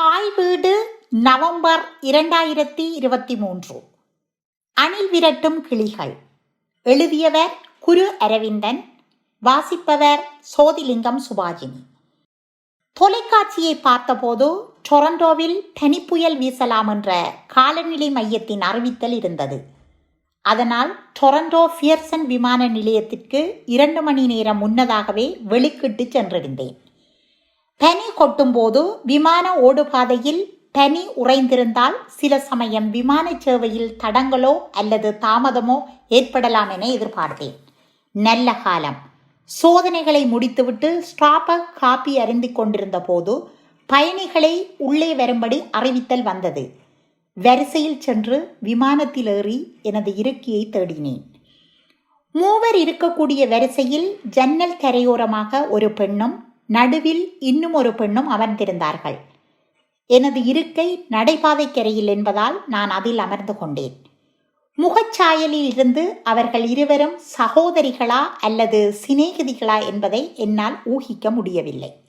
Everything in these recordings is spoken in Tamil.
தாய் வீடு நவம்பர் இரண்டாயிரத்தி இருபத்தி மூன்று. அணில் விரட்டும் கிளிகள். எழுதியவர் குரு அரவிந்தன் வாசிப்பவர் சோதிலிங்கம் சுபாஜினி. தொலைக்காட்சியை பார்த்தபோது டொரண்டோவில் பனிப்புயல் வீசலாம் என்ற காலநிலை மையத்தின் அறிவித்தல் இருந்தது. அதனால் டொரண்டோ ஃபியர்சன் விமான நிலையத்திற்கு இரண்டு மணி நேரம் முன்னதாகவே வெளிக்கிட்டு சென்றிருந்தேன். கொட்டும்போது விமான ஓடுபாதையில் பனி உறைந்திருந்தால் சில சமயம் விமான சேவையில் தடங்களோ அல்லது தாமதமோ ஏற்படலாம் என எதிர்பார்த்தேன். நல்ல காலம். சோதனைகளை முடித்துவிட்டு ஸ்டாப்பர் காப்பி அருந்திக் கொண்டிருந்த போது பயணிகளை உள்ளே வரும்படி அறிவித்தல் வந்தது. வரிசையில் சென்று விமானத்தில் ஏறி எனது இருக்கையை தேடினேன். மூவர் இருக்கக்கூடிய வரிசையில் ஜன்னல் கரையோரமாக ஒரு பெண்ணும் நடுவில் இன்னும் ஒரு பெண்ணும் அமர்ந்திருந்தார்கள். எனது இருக்கை நடைபாதைக்கரையில் என்பதால் நான் அதில் அமர்ந்து கொண்டேன். முகச்சாயலில் இருந்து அவர்கள் இருவரும் சகோதரிகளா அல்லது சிநேகிதிகளா என்பதை என்னால் ஊகிக்க முடியவில்லை.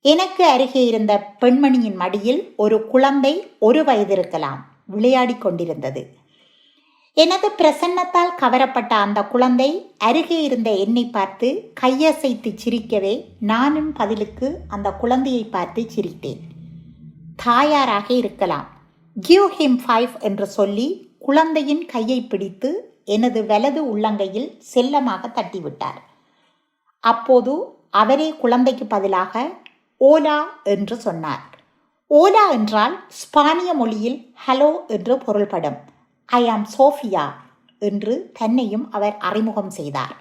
எனக்கு அருகே இருந்த பெண்மணியின் மடியில் ஒரு குழந்தை ஒரு வயது இருக்கலாம் விளையாடிக் கொண்டிருந்தது. எனது பிரசன்னத்தால் கவரப்பட்ட அந்த குழந்தை அருகே இருந்த என்னை பார்த்து கையசைத்து சிரிக்கவே நானும் பதிலுக்கு அந்த குழந்தையை பார்த்து சிரித்தேன். தாயாராக இருக்கலாம். கிவ் ஹிம் ஃபைவ் என்று சொல்லி குழந்தையின் கையை பிடித்து எனது வலது உள்ளங்கையில் செல்லமாக தட்டிவிட்டார். அப்போது அவரே குழந்தைக்கு பதிலாக ஓலா என்று சொன்னார். ஓலா என்றால் ஸ்பானிய மொழியில் ஹலோ என்று பொருள்படும். ஐ ஆம் சோஃபியா என்று தன்னையும் அவர் அறிமுகம் செய்தார்.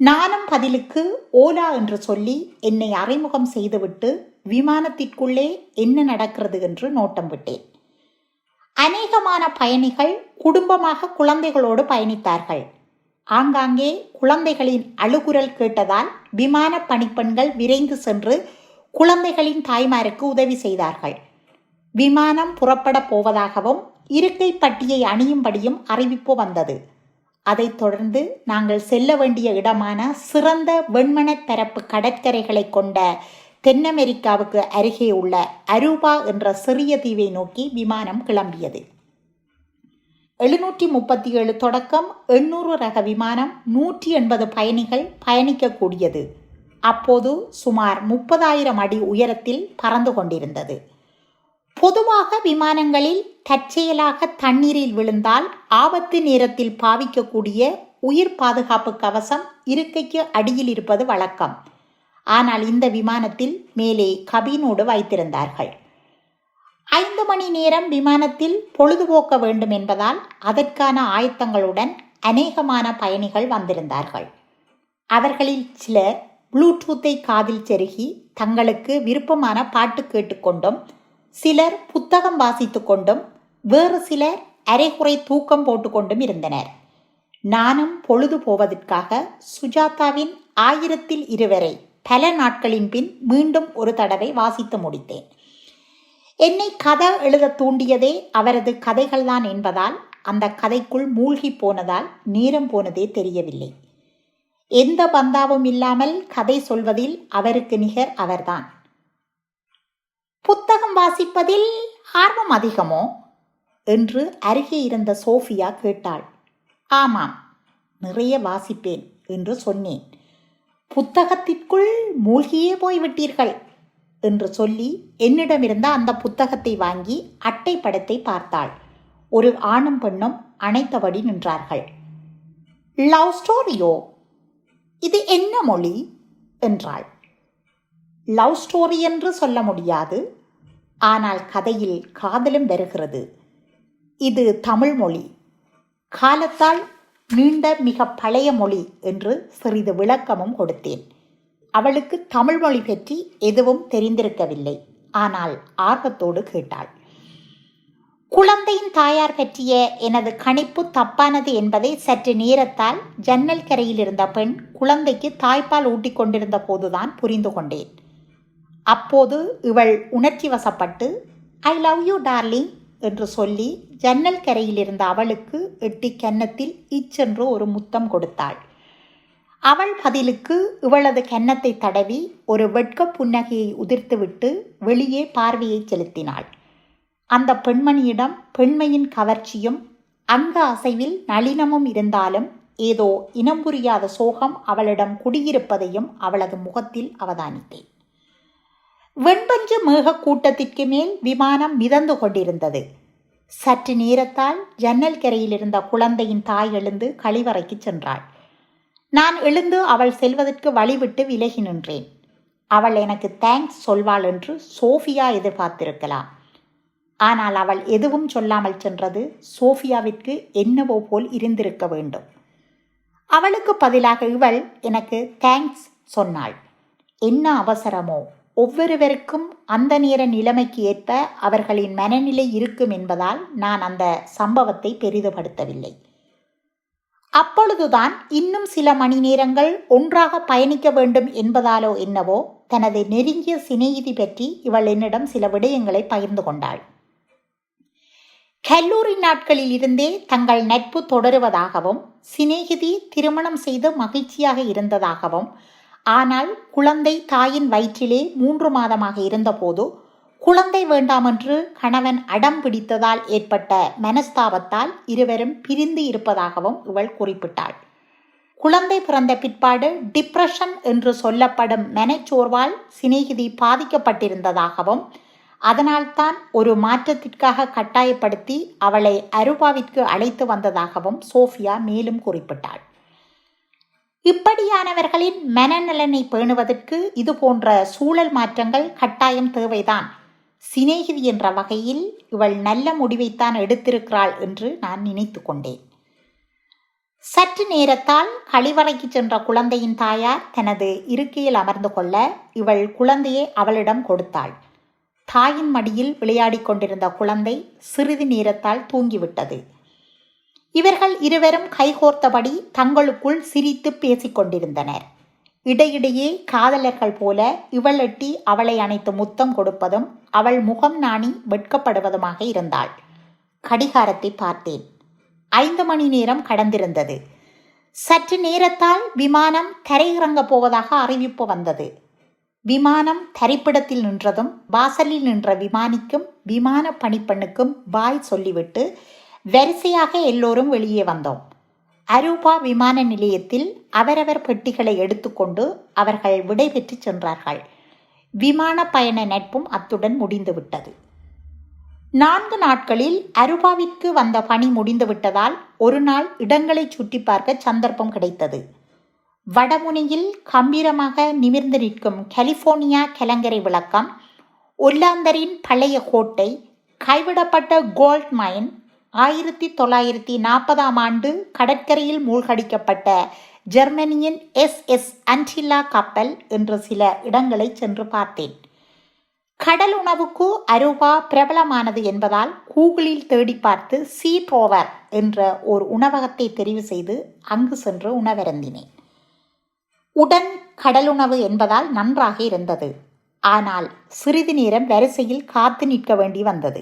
நானும் பதிலுக்கு ஓலா என்று சொல்லி என்னை அறிமுகம் செய்துவிட்டு விமானத்திற்குள்ளே என்ன நடக்கிறது என்று நோட்டம் விட்டேன். அநேகமான பயணிகள் குடும்பமாக குழந்தைகளோடு பயணித்தார்கள். ஆங்காங்கே குழந்தைகளின் அழுகுரல் கேட்டதால் விமான பணிப்பெண்கள் விரைந்து சென்று குழந்தைகளின் தாய்மாருக்கு உதவி செய்தார்கள். விமானம் புறப்பட போவதாகவும் இருக்கை பட்டியை அணியும்படியும் அறிவிப்பு வந்தது. அதைத் தொடர்ந்து நாங்கள் செல்ல வேண்டிய இடமான சிறந்த வெண்மணப் பரப்பு கடற்கரைகளை கொண்ட தென் அமெரிக்காவுக்கு அருகே உள்ள அரூபா என்ற சிறிய தீவை நோக்கி விமானம் கிளம்பியது. எழுநூற்றி முப்பத்தி ஏழு தொடக்கம் எண்ணூறு ரக விமானம் நூற்றி எண்பது பயணிகள் பயணிக்கக்கூடியது. அப்போது சுமார் முப்பதாயிரம் அடி உயரத்தில் பறந்து கொண்டிருந்தது. பொதுவாக விமானங்களில் தற்செயலாக தண்ணீரில் விழுந்தால் ஆபத்து நேரத்தில் பாவிக்கக்கூடிய உயிர் பாதுகாப்பு கவசம் இருக்கைக்கு அடியில் இருப்பது வழக்கம். ஆனால் இந்த விமானத்தில் மேலே கபீனோடு வைத்திருந்தார்கள். ஐந்து மணி நேரம் விமானத்தில் பொழுதுபோக்க வேண்டும் என்பதால் அதற்கான ஆயத்தங்களுடன் அநேகமான பயணிகள் வந்திருந்தார்கள். அவர்களில் சிலர் ப்ளூடூத்தை காதில் செருகி தங்களுக்கு விருப்பமான பாட்டு கேட்டுக்கொண்டும் சிலர் புத்தகம் வாசித்து கொண்டும் வேறு சிலர் அரைகுறை தூக்கம் போட்டுக்கொண்டும் இருந்தனர். நானும் பொழுது போவதற்காக சுஜாதாவின் ஆயிரத்தில் இருவரை பல நாட்களின் பின் மீண்டும் ஒரு தடவை வாசித்து முடித்தேன். என்னை கதை எழுத தூண்டியதே அவரது கதைகள்தான் என்பதால் அந்த கதைக்குள் மூழ்கி போனதால் நேரம் போனதே தெரியவில்லை. எந்த பந்தாவும் இல்லாமல் கதை சொல்வதில் அவருக்கு நிகர் அவர்தான். புத்தகம் வாசிப்பதில் ஆர்வம் அதிகமோ? என்று அருகே இருந்த சோஃபியா கேட்டாள். ஆமாம் நிறைய வாசிப்பேன் என்று சொன்னேன். புத்தகத்திற்குள் மூழ்கியே போய்விட்டீர்கள் என்று சொல்லி என்னிடமிருந்த அந்த புத்தகத்தை வாங்கி அட்டை படத்தை பார்த்தாள். ஒரு ஆணும் பெண்ணும் அணைத்தபடி நின்றார்கள். லவ் ஸ்டோரியோ? இது என்ன மொழி? என்றாள். லவ் ஸ்டோரி என்று சொல்ல முடியாது. ஆனால் கதையில் காதலும் வருகிறது. இது தமிழ் மொழி. காலத்தால் நீண்ட மிக பழைய மொழி என்று சிறிது விளக்கமும் கொடுத்தேன். அவளுக்கு தமிழ் மொழி பற்றி எதுவும் தெரிந்திருக்கவில்லை. ஆனால் ஆர்வத்தோடு கேட்டாள். குழந்தையின் தாயார் பற்றிய எனது கணிப்பு தப்பானது என்பதை சற்று நேரத்தால் ஜன்னல் கரையில் இருந்த பெண் குழந்தைக்கு தாய்ப்பால் ஊட்டிக் கொண்டிருந்த போதுதான் புரிந்து கொண்டேன். அப்போது இவள் உணர்ச்சி வசப்பட்டு ஐ லவ் யூ டார்லிங் என்று சொல்லி ஜன்னல் கரையில் இருந்த அவளுக்கு எட்டி கன்னத்தில் இச்சென்று ஒரு முத்தம் கொடுத்தாள். அவள் பதிலுக்கு இவளது கன்னத்தை தடவி ஒரு வெட்க புன்னகையை உதிர்த்துவிட்டு வெளியே பார்வையை செலுத்தினாள். அந்த பெண்மணியிடம் பெண்மையின் கவர்ச்சியும் அங்க அசைவில் நளினமும் இருந்தாலும் ஏதோ இனம் புரியாத சோகம் அவளிடம் குடியிருப்பதையும் அவளது முகத்தில் அவதானித்தேன். வெண்பஞ்சு மேக கூட்டத்திற்கு மேல் விமானம் மிதந்து கொண்டிருந்தது. சற்று நேரத்தால் ஜன்னல் கரையில் இருந்த குழந்தையின் தாய் எழுந்து கழிவறைக்கு சென்றாள். நான் எழுந்து அவள் செல்வதற்கு வழிவிட்டு விலகி நின்றேன். அவள் எனக்கு தேங்க்ஸ் சொல்வாள் என்று சோஃபியா எதிர்பார்த்திருக்கலாம். ஆனால் அவள் எதுவும் சொல்லாமல் சென்றது சோஃபியாவிற்கு என்னவோ போல் இருந்திருக்க வேண்டும். அவளுக்கு பதிலாக இவள் எனக்கு தேங்க்ஸ் சொன்னாள். என்ன அவசரமோ? ஒவ்வொருவருக்கும் அந்த நேர நிலைமைக்கு ஏற்ப அவர்களின் மனநிலை இருக்கும் என்பதால் நான் அந்த சம்பவத்தை பெரிதுபடுத்தவில்லை. அப்பொழுதுதான் இன்னும் சில மணி நேரங்கள் ஒன்றாக பயணிக்க வேண்டும் என்பதாலோ என்னவோ தனது நெருங்கிய சிநேகிதி பற்றி இவள் என்னிடம் சில விடயங்களை பகிர்ந்து கொண்டாள். கல்லூரி நாட்களில் இருந்தே தங்கள் நட்பு தொடருவதாகவும் சிநேகிதி திருமணம் செய்து மகிழ்ச்சியாக இருந்ததாகவும் ஆனால் குழந்தை தாயின் வயிற்றிலே மூன்று மாதமாக இருந்தபோது குழந்தை வேண்டாமென்று கணவன் அடம் பிடித்ததால் ஏற்பட்ட மனஸ்தாபத்தால் இருவரும் பிரிந்து இருப்பதாகவும் இவள் குறிப்பிட்டாள். குழந்தை பிறந்த பிற்பாடு டிப்ரெஷன் என்று சொல்லப்படும் மனச்சோர்வால் சிநேகிதி பாதிக்கப்பட்டிருந்ததாகவும் அதனால்தான் ஒரு மாற்றத்திற்காக கட்டாயப்படுத்தி அவளை அருபாவிற்கு அழைத்து வந்ததாகவும் சோஃபியா மேலும் குறிப்பிட்டாள். இப்படியானவர்களின் மனநலனை பேணுவதற்கு இது போன்ற சூழல் மாற்றங்கள் கட்டாயம் தேவைதான். சிநேகிதி என்ற வகையில் இவள் நல்ல முடிவைத்தான் எடுத்திருக்கிறாள் என்று நான் நினைத்து கொண்டேன். சற்று நேரத்தால் கழிவறைக்கு சென்ற குழந்தையின் தாயார் தனது இருக்கையில் அமர்ந்து கொள்ள இவள் குழந்தையை அவளிடம் கொடுத்தாள். தாயின் மடியில் விளையாடிக் கொண்டிருந்த குழந்தை சிறிது நேரத்தால் தூங்கிவிட்டது. இவர்கள் இருவரும் கைகோர்த்தபடி தங்களுக்குள் சிரித்து பேசிக் கொண்டிருந்தனர் இடையிடையே காதலர்கள் போல இவள் எட்டி அவளை அணைத்து முத்தம் கொடுப்பதும் அவள் முகம் நாணி வெட்கப்படுவதுமாக இருந்தாள். கடிகாரத்தை பார்த்தேன். ஐந்து மணி நேரம் கடந்திருந்தது. சற்று நேரத்தால் விமானம் தரையிறங்கப் போவதாக அறிவிப்பு வந்தது. விமானம் தரிப்பிடத்தில் நின்றதும் வாசலில் நின்ற விமானிக்கும் விமான பணிப்பெண்ணுக்கும் பாய் சொல்லிவிட்டு வரிசையாக எல்லோரும் வெளியே வந்தோம். அரூபா விமான நிலையத்தில் அவரவர் பெட்டிகளை எடுத்துக்கொண்டு அவர்கள் விடைபெற்று சென்றார்கள். விமான பயண நட்பும் அத்துடன் முடிந்துவிட்டது. நான்கு நாட்களில் அருபாவிற்கு வந்த பணி முடிந்துவிட்டதால் ஒரு நாள் இடங்களை சுற்றி பார்க்க சந்தர்ப்பம் கிடைத்தது. வடமுனையில் கம்பீரமாக நிமிர்ந்து நிற்கும் கலிபோர்னியா கலங்கரை விளக்கம் ஒல்லாந்தரின் பழைய கோட்டை கைவிடப்பட்ட கோல்ட் மைன் ஆயிரத்தி தொள்ளாயிரத்தி நாற்பதாம் ஆண்டு கடற்கரையில் மூழ்கடிக்கப்பட்ட ஜெர்மனியின் எஸ் எஸ் அன்டில்லா கப்பல் என்ற சில இடங்களை சென்று பார்த்தேன். கடல் உணவுக்கு அரூபா பிரபலமானது என்பதால் கூகுளில் தேடி பார்த்து சீ ட்ரோவர் என்ற ஒரு உணவகத்தை தெரிவு செய்து அங்கு சென்று உணவருந்தினேன். உடன் கடலுணவு என்பதால் நன்றாக இருந்தது. ஆனால் சிறிது நேரம் வரிசையில் காத்து நிற்க வேண்டி வந்தது.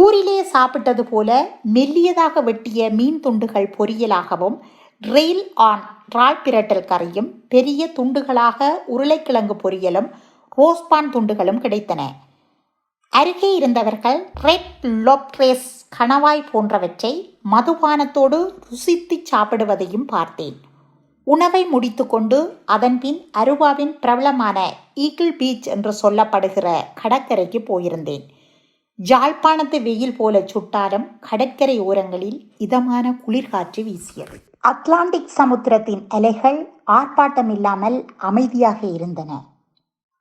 ஊரிலே சாப்பிட்டது போல மெல்லியதாக வெட்டிய மீன் துண்டுகள் பொரியலாகவும் ரெயில் ஆன் ரால் பிரட்டல் கறியும் பெரிய துண்டுகளாக உருளைக்கிழங்கு பொரியலும் ரோஸ்பான் துண்டுகளும் கிடைத்தன. அருகே இருந்தவர்கள் ரெட் லோப்ரேஸ் கணவாய் போன்றவற்றை மதுபானத்தோடு ருசித்து சாப்பிடுவதையும் பார்த்தேன். உணவை முடித்துக்கொண்டு அதன்பின் அருவாவின் பிரபலமான ஈகிள் பீச் என்று சொல்லப்படுகிற கடற்கரைக்கு போயிருந்தேன். ஜாழ்ப்பாணத்து வெயில் போல சுட்டாரம் கடற்கரை ஓரங்களில் இதமான குளிர்காற்று வீசியது. அட்லாண்டிக் சமுத்திரத்தின் அலைகள் ஆர்ப்பாட்டமில்லாமல் அமைதியாக இருந்தன.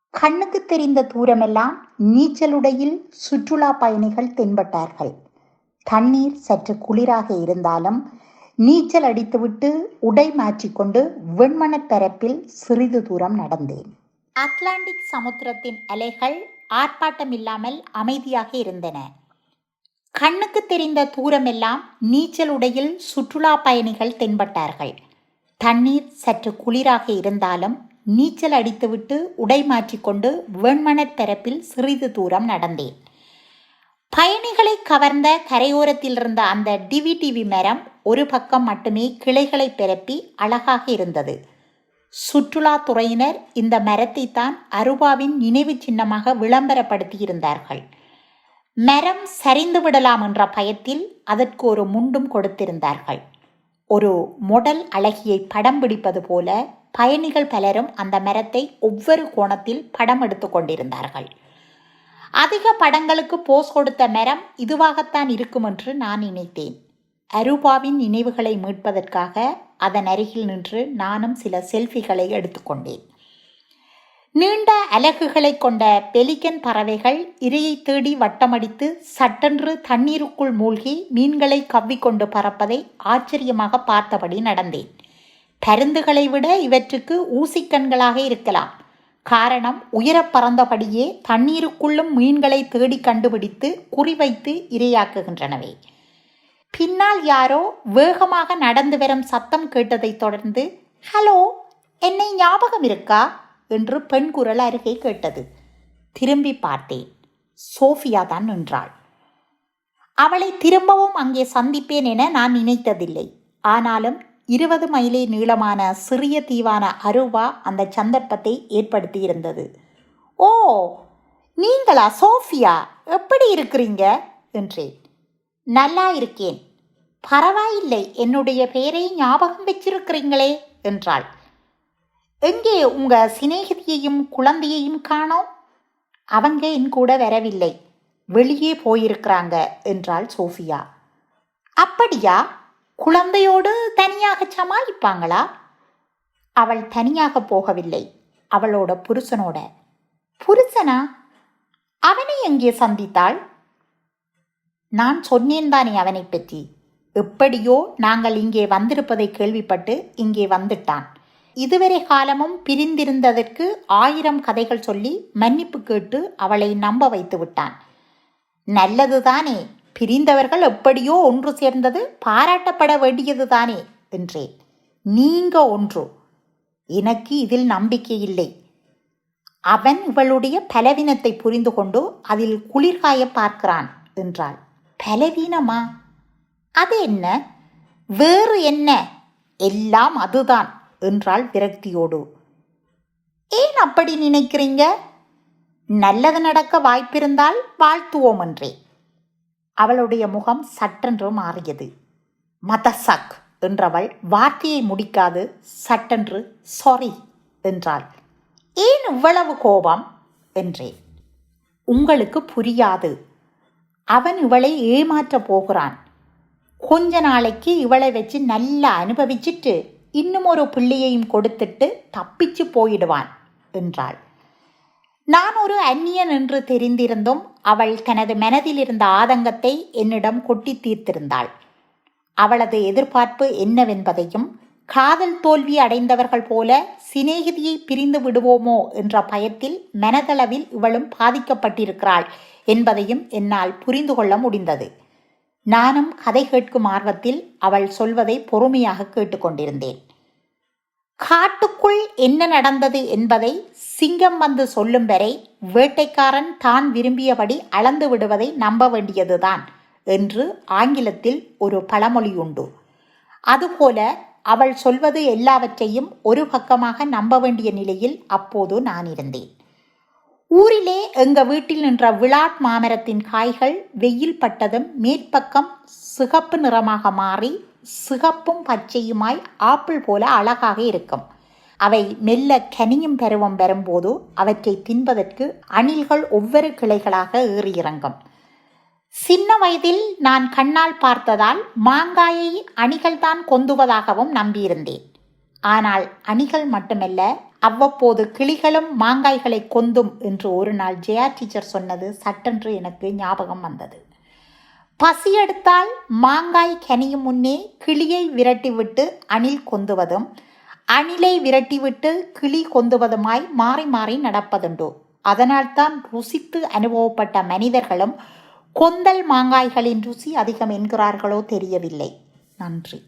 கண்ணுக்கு தெரிந்த தூரமெல்லாம் நீச்சலுடையில் சுற்றுலா பயணிகள் தென்பட்டார்கள். தண்ணீர் சற்று குளிராக இருந்தாலும் நீச்சல் அடித்துவிட்டு உடை மாற்றிக்கொண்டு வெண்மணப் பரப்பில் சிறிது தூரம் நடந்தேன். அட்லாண்டிக் சமுத்திரத்தின் அலைகள் ஆர்ப்பாட்டமில்லாமல் அமைதியாக இருந்தன. கண்ணுக்கு தெரிந்த தூரமெல்லாம் நீச்சல் உடையில் சுற்றுலா பயணிகள் தென்பட்டார்கள். தண்ணீர் சற்று குளிராக இருந்தாலும் நீச்சல் அடித்துவிட்டு உடை மாற்றிக்கொண்டு வெண்மணற் பரப்பில் சிறிது தூரம் நடந்தேன். பயணிகளை கவர்ந்த கரையோரத்தில் இருந்த அந்த டிவி டிவி மரம் ஒரு பக்கம் மட்டுமே கிளைகளை பரப்பி அழகாக இருந்தது. சுற்றுலாத்துறையினர் இந்த மரத்தை தான் அருபாவின் நினைவு சின்னமாக விளம்பரப்படுத்தியிருந்தார்கள். மரம் சரிந்து விடலாம் என்ற பயத்தில் அதற்கு ஒரு முண்டும் கொடுத்திருந்தார்கள். ஒரு மொடல் அழகியை படம் பிடிப்பது போல பயணிகள் பலரும் அந்த மரத்தை ஒவ்வொரு கோணத்தில் படம் எடுத்து கொண்டிருந்தார்கள். அதிக படங்களுக்கு போஸ் கொடுத்த மரம் இதுவாகத்தான் இருக்கும் என்று நான் நினைத்தேன். அருபாவின் நினைவுகளை மீட்பதற்காக அதன் அருகில் நின்று நானும் சில செல்ஃபிகளை எடுத்துக்கொண்டேன். நீண்ட அலகுகளை கொண்ட பெலிகன் பறவைகள் இரையை தேடி வட்டமடித்து சட்டென்று தண்ணீருக்குள் மூழ்கி மீன்களை கவ்விக்கொண்டு பறப்பதை ஆச்சரியமாக பார்த்தபடி நடந்தேன். பருந்துகளை விட இவற்றுக்கு ஊசிக்கண்களாக இருக்கலாம். காரணம் உயரப் பறந்தபடியே தண்ணீருக்குள்ளும் மீன்களை தேடி கண்டுபிடித்து குறிவைத்து இரையாக்குகின்றனவே. பின்னால் யாரோ வேகமாக நடந்து வரும் சத்தம் கேட்டதைத் தொடர்ந்து ஹலோ என்னை ஞாபகம் இருக்கா? என்று பெண் குரல் அருகே கேட்டது. திரும்பி பார்த்தேன். சோஃபியா தான் நின்றாள். அவளை திரும்பவும் அங்கே சந்திப்பேன் என நான் நினைத்ததில்லை. ஆனாலும் இருபது மைலே நீளமான சிறிய தீவான அருவா அந்த சந்தர்ப்பத்தை ஏற்படுத்தியிருந்தது. ஓ நீங்களா சோஃபியா? எப்படி இருக்கிறீங்க? என்றேன். நல்லா இருக்கேன். பரவாயில்லை என்னுடைய பெயரை ஞாபகம் வச்சிருக்கிறீங்களே என்றாள். எங்கே உங்க சிநேகிதியையும் குழந்தையையும் காணோம்? அவங்க என் கூட வரவில்லை. வெளியே போயிருக்கிறாங்க என்றாள் சோஃபியா. அப்படியா? குழந்தையோடு தனியாக சமாளிப்பாங்களா? அவள் தனியாக போகவில்லை அவளோட புருஷனோட. புருஷனா? அவனை எங்கே சந்தித்தாள்? நான் சொன்னேன் தானே அவனை பற்றி எப்படியோ நாங்கள் இங்கே வந்திருப்பதை கேள்விப்பட்டு இங்கே வந்துட்டான். இதுவரை காலமும் பிரிந்திருந்ததற்கு ஆயிரம் கதைகள் சொல்லி மன்னிப்பு கேட்டு அவளை நம்ப வைத்து விட்டான். நல்லதுதானே பிரிந்தவர்கள் எப்படியோ ஒன்று சேர்ந்தது பாராட்டப்பட வேண்டியது தானே என்றேன். நீங்க ஒன்று. எனக்கு இதில் நம்பிக்கை இல்லை. அவன் இவளுடைய பலவீனத்தை புரிந்து கொண்டு அதில் குளிர்காய பார்க்கிறான் என்றாள். பலவீனமா? அது என்ன? வேறு என்ன? எல்லாம் அதுதான் என்றாள் விரக்தியோடு. ஏன் அப்படி நினைக்கிறீங்க? நல்லது நடக்க வாய்ப்பிருந்தால் வாழ்த்துவோம் என்றே. அவளுடைய முகம் சட்டென்று மாறியது. மதசக் என்றவள் வார்த்தையை முடிக்காது சட்டென்று சாரி என்றாள். ஏன் இவ்வளவு கோபம்? என்றேன். உங்களுக்கு புரியாது அவன் இவளை ஏமாற்றப் போகிறான். கொஞ்ச நாளைக்கு இவளை வச்சு நல்லா அனுபவிச்சிட்டு இன்னும் ஒரு பிள்ளையையும் கொடுத்துட்டு தப்பிச்சு போயிடுவான் என்றாள். நான் ஒரு அந்நியன் என்று தெரிந்திருந்தும் அவள் தனது மனதில் இருந்த ஆதங்கத்தை என்னிடம் கொட்டி தீர்த்திருந்தாள். அவளது எதிர்பார்ப்பு என்னவென்பதையும் காதல் தோல்வி அடைந்தவர்கள் போல சிநேகிதியை பிரிந்து விடுவோமோ என்ற பயத்தில் மனதளவில் இவளும் பாதிக்கப்பட்டிருக்கிறாள் என்பதையும் என்னால் புரிந்து கொள்ள முடிந்தது. நானும் கதை கேட்கும் ஆர்வத்தில் அவள் சொல்வதை பொறுமையாக கேட்டுக்கொண்டிருந்தேன் காட்டுக்குள் என்ன நடந்தது என்பதை சிங்கம் வந்து சொல்லும் வரை வேட்டைக்காரன் தான் விரும்பியபடி அளந்து விடுவதை நம்ப வேண்டியதுதான் என்று ஆங்கிலத்தில் ஒரு பழமொழி உண்டு. அதுபோல அவள் சொல்வது எல்லாவற்றையும் ஒரு பக்கமாக நம்ப வேண்டிய நிலையில் அப்போது நான் இருந்தேன். ஊரிலே எங்க வீட்டில் நின்ற விளாட் மாமரத்தின் காய்கள் வெயில் பட்டதும் மேற்பக்கம் சிகப்பு நிறமாக மாறி சிகப்பும் பச்சையுமாய் ஆப்பிள் போல அழகாக இருக்கும். அவை மெல்ல கனியும் பருவம் வரும்போது அவற்றை தின்பதற்கு அணில்கள் ஒவ்வொரு கிளைகளாக ஏறி இறங்கும். சின்ன வயதில் நான் கண்ணால் பார்த்ததால் மாங்காயை அணிகள்தான் கொந்துவதாகவும் நம்பியிருந்தேன். ஆனால் அணிகள் மட்டுமல்ல அவ்வப்போது கிளிகளும் மாங்காய்களை கொந்தும் என்று ஒரு நாள் ஜெயா டீச்சர் சொன்னது சட்டென்று எனக்கு ஞாபகம் வந்தது. பசி எடுத்தால் மாங்காய் கனியும் முன்னே கிளியை விரட்டிவிட்டு அணில் கொந்துவதும் அணிலை விரட்டிவிட்டு கிளி கொந்துவதுமாய் மாறி மாறி நடப்பதுண்டு? அதனால்தான் ருசித்து அனுபவப்பட்ட மனிதர்களும் கொந்தல் மாங்காய்களின் ருசி அதிகம் என்கிறார்களோ தெரியவில்லை. நன்றி.